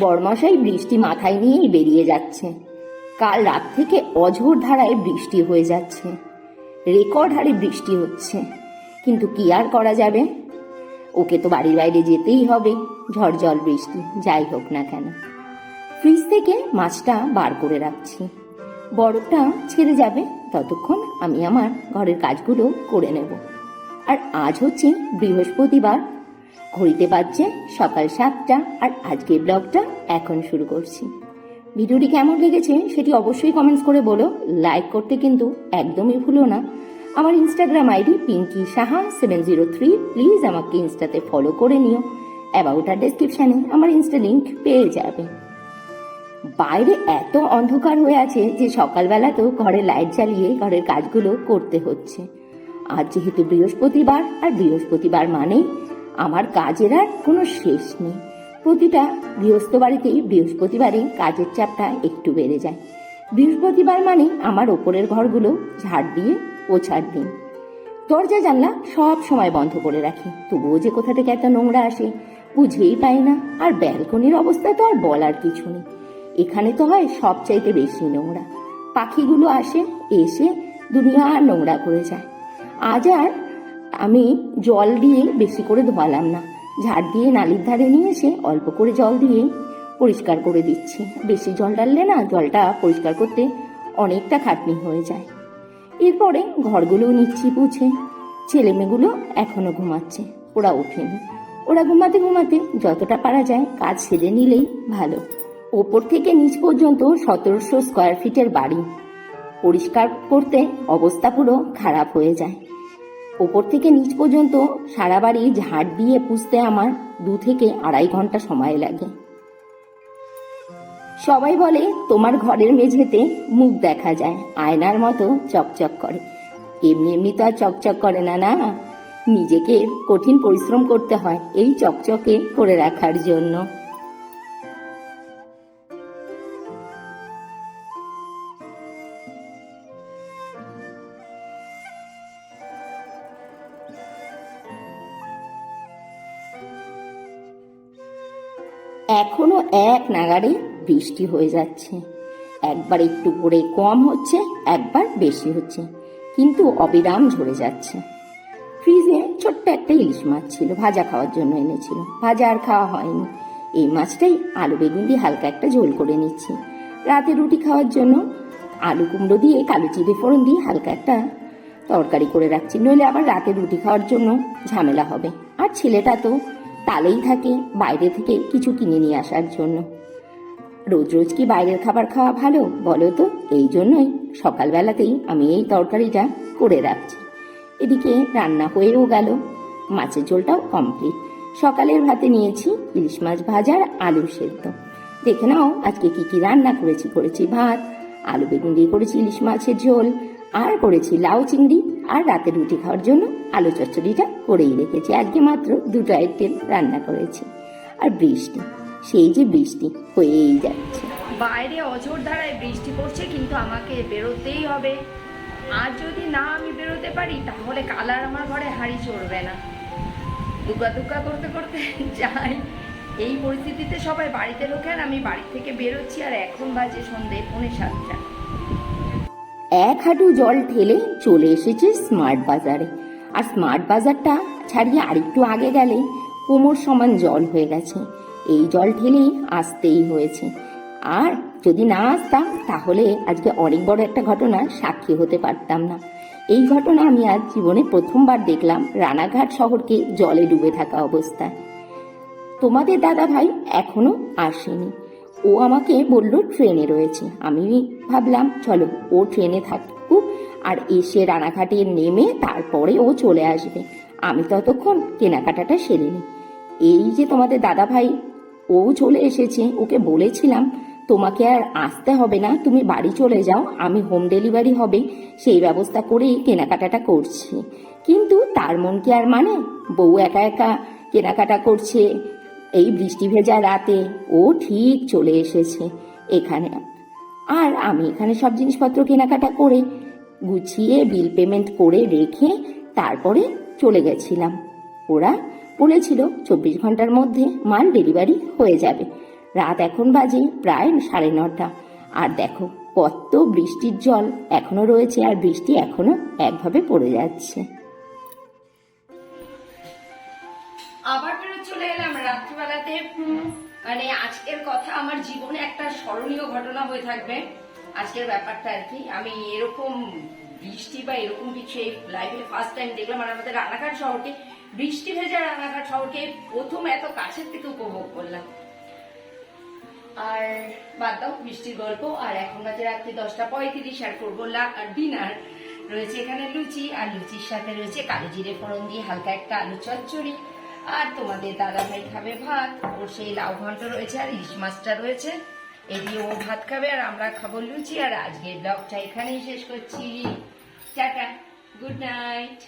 বরমশাই বৃষ্টি মাথায় নিয়েই বেরিয়ে যাচ্ছে। কাল রাত থেকে অঝোর ধারায় বৃষ্টি হয়ে যাচ্ছে। রেকর্ড হারে বৃষ্টি হচ্ছে। কিন্তু কি আর করা যাবে? ওকে তো বাড়ির বাইরে যেতেই হবে, ঝড় জল বৃষ্টি, যাই হোক না কেন। ফ্রিজ থেকে মাছটা বার করে রাখছি। বরফটা ছেড়ে যাবে, ততক্ষণ আমি আমার ঘরের কাজগুলো করে নেব। আর আজ হচ্ছে বৃহস্পতিবার ঘড়িতে বাজছে সকাল সাতটা আর আজকের ব্লগটা এখন শুরু করছি। ভিডিওটি কেমন লেগেছে সেটি অবশ্যই কমেন্টস করে বলো। লাইক করতে কিন্তু একদমই ভুলো না। আমার Instagram ID Pinky Saha seven zero three please আমাকে ইনস্টাতে ফলো করে নিও। অ্যাবাউট আর ডেসক্রিপশানে আমার ইনস্টা লিঙ্ক পেয়ে যাবে। বাইরে এত অন্ধকার হয়ে আছে যে সকালবেলাতেও ঘরে লাইট জ্বালিয়ে ঘরের কাজগুলো করতে হচ্ছে। আজ যেহেতু বৃহস্পতিবার, আর বৃহস্পতিবার মানেই আমার কাজের আর কোনো শেষ নেই। প্রতিটা গৃহস্থ বাড়িতেই বৃহস্পতিবারে কাজের চাপটা একটু বেড়ে যায়। বৃহস্পতিবার মানে আমার ওপরের ঘরগুলো ঝাড় দিয়ে ওছার দিন। দরজা, জানলা সব সময় বন্ধ করে রাখি। তবুও যে কোথা থেকে একটা নোংরা আসে বুঝেই পাই না। আর ব্যালকনির অবস্থা তো আর বলার কিছু নেই। এখানে তো হয় সবচাইতে বেশি নোংরা। পাখিগুলো আসে, এসে দুনিয়া আর নোংরা করে যায়। আজ আর আমি জল দিয়ে বেশি করে ধোয়ালাম না। ঝাড় দিয়ে নালির ধারে নিয়ে এসে অল্প করে জল দিয়ে পরিষ্কার করে দিচ্ছি। বেশি জল ডাললে না জলটা পরিষ্কার করতে অনেকটা খাটনি হয়ে যায়। এরপরে ঘরগুলো নিচ্ছি পুছে। ছেলে মেয়েগুলো এখনও ঘুমাচ্ছে, ওরা ওঠেনি। ওরা ঘুমাতে ঘুমাতে যতটা পারা যায় কাজ সেরে নিলেই ভালো। ওপর থেকে নিচ পর্যন্ত সতেরোশো স্কোয়ার ফিটের বাড়ি। পরিষ্কার করতে অবস্থা পুরো খারাপ হয়ে যায়। ওপর থেকে নিচ পর্যন্ত সারা বাড়ি ঝাড় দিয়ে পুষতে আমার দু থেকে আড়াই ঘণ্টা সময় লাগে। সবাই বলে, তোমার ঘরের মেঝেতে মুখ দেখা যায়, আয়নার মতো চকচক করে। এমনি এমনি তো আর চকচক করে না না? নিজেকে কঠিন পরিশ্রম করতে হয় এই চকচকে করে রাখার জন্য। এখনও এক নাগাড়ে বৃষ্টি হয়ে যাচ্ছে। একবার একটু করে কম হচ্ছে, একবার বেশি হচ্ছে। কিন্তু অবিরাম ঝরে যাচ্ছে। ফ্রিজে ছোট্ট একটা ইলিশ মাছ ছিল, ভাজা খাওয়ার জন্য এনেছিল। ভাজা আর খাওয়া হয়নি। এই মাছটাই আলু বেগুন দিয়ে হালকা একটা ঝোল করে নিচ্ছি। রাতে রুটি খাওয়ার জন্য আলু কুমড়ো দিয়ে কালো চিড়ে ফোড়ন দিয়ে হালকা একটা তরকারি করে রাখছি। নইলে আবার রাতে রুটি খাওয়ার জন্য ঝামেলা হবে। আর ছেলেটা তো তালেই থাকে বাইরে থেকে কিছু কিনে নিয়ে আসার জন্য। রোজ রোজ কি বাইরের খাবার খাওয়া ভালো বলো তো? এই জন্যই সকালবেলাতেই আমি এই তরকারিটা করে রাখছি। এদিকে রান্না হয়েও গেল। মাছের ঝোলটাও কমপ্লিট সকালের ভাতে নিয়েছি ইলিশ মাছ ভাজার আলু সেদ্ধ। দেখে নাও আজকে কি কি রান্না করেছি। করেছি ভাত, আলু বেগুন দিয়ে করেছি ইলিশ মাছের ঝোল, আর করেছি লাউ চিংড়ি আর রাতে রুটি খাওয়ার জন্য আলু চচ্চড়িটা করেই রেখেছি। আজকে মাত্র দুটো আইটেম রান্না করেছি। আর বৃষ্টি, সেই যে বৃষ্টি হয়েই যাচ্ছে। বাইরে অঝোর ধারায় বৃষ্টি পড়ছে, কিন্তু আমাকে বেরোতেই হবে। আর যদি না আমি বেরোতে পারি, তাহলে কালার আমার ঘরে হাড়ি চড়বে না। দুকা দুকা করতে করতে যাই। এই পরিস্থিতিতে সবাই বাড়িতে ঢোকেন আমি বাড়ি থেকে বেরোচ্ছি, আর এখন বাজে সন্ধে পৌনে সাতটা। এক হাঁটু জল ঠেলে চলে এসেছে স্মার্ট বাজারে। আর স্মার্ট বাজারটা ছাড়িয়ে আরেকটু আগে গেলে কোমর সমান জল হয়ে গেছে। এই জল ঠেলেই আসতেই হয়েছে। আর যদি না আসতাম, তাহলে আজকে অনেক বড় একটা ঘটনার সাক্ষী হতে পারতাম না। এই ঘটনা আমি আজ জীবনে প্রথমবার দেখলাম রানাঘাট শহরকে জলে ডুবে থাকা অবস্থায়। তোমাদের দাদা ভাই এখনও আসেনি। ও আমাকে বলল, ট্রেনে রয়েছে। আমি ভাবলাম, চলো, ও ট্রেনে থাকুক আর এসে রানাঘাটে নেমে তারপরে ও চলে আসবে। আমি ততক্ষণ কেনাকাটাটা সেরে নিই। এই যে তোমাদের দাদা ভাই ও চলে এসেছে। ওকে বলেছিলাম, তোমাকে আর আসতে হবে না, তুমি বাড়ি চলে যাও, আমি হোম ডেলিভারি হবে। সেই ব্যবস্থা করেই কেনাকাটাটা করছি। কিন্তু তার মন কি আর মানে? বউ একা একা কেনাকাটা করছে এই বৃষ্টি ভেজা রাতে ও ঠিক চলে এসেছে। এখানে আর আমি এখানে সব জিনিসপত্র কেনাকাটা করে গুছিয়ে বিল পেমেন্ট করে রেখে তারপরে চলে গেছিলাম। ওরা বলেছিল, চব্বিশ ঘণ্টার মধ্যে মাল ডেলিভারি হয়ে যাবে। রাত এখন বাজে প্রায় সাড়ে নটা। আর দেখো, কত বৃষ্টির জল এখনও রয়েছে আর বৃষ্টি এখনও একভাবে পড়ে যাচ্ছে। চলে এলাম রাত্রিবেলাতে। মানে আজকের কথা আমার জীবনে একটা স্মরণীয় ঘটনা হয়ে থাকবে। আজকের ব্যাপারটা আর কি। আমি এরকম বৃষ্টি বা এরকম কিছু লাইফে ফার্স্ট টাইম দেখলাম আর আমাদের রানাঘাট শহরকে, বৃষ্টি ভেজা রানাঘাট শহরকে প্রথম এত কাছের থেকে উপভোগ করলাম। আর বাদ দাও বৃষ্টির গল্প। আর এখন বাজে রাত্রি দশটা পঁয়ত্রিশ, আর করব ডিনার রয়েছে এখানে লুচি, আর লুচির সাথে রয়েছে কালো জিরে ফোড়ন দিয়ে হালকা একটা আলু চচ্চড়ি। আর তোমাদের দাদা ভাই খাবে ভাত, ওর সেই লাউ ঘন্ট রয়েছে আর ইলিশ মাছটা রয়েছে। এদিকে দিয়ে ও ভাত খাবে আর আমরা খাব লুচি। আর আজকের ব্লগটা এখানেই শেষ করছি। Ta-ta, good night.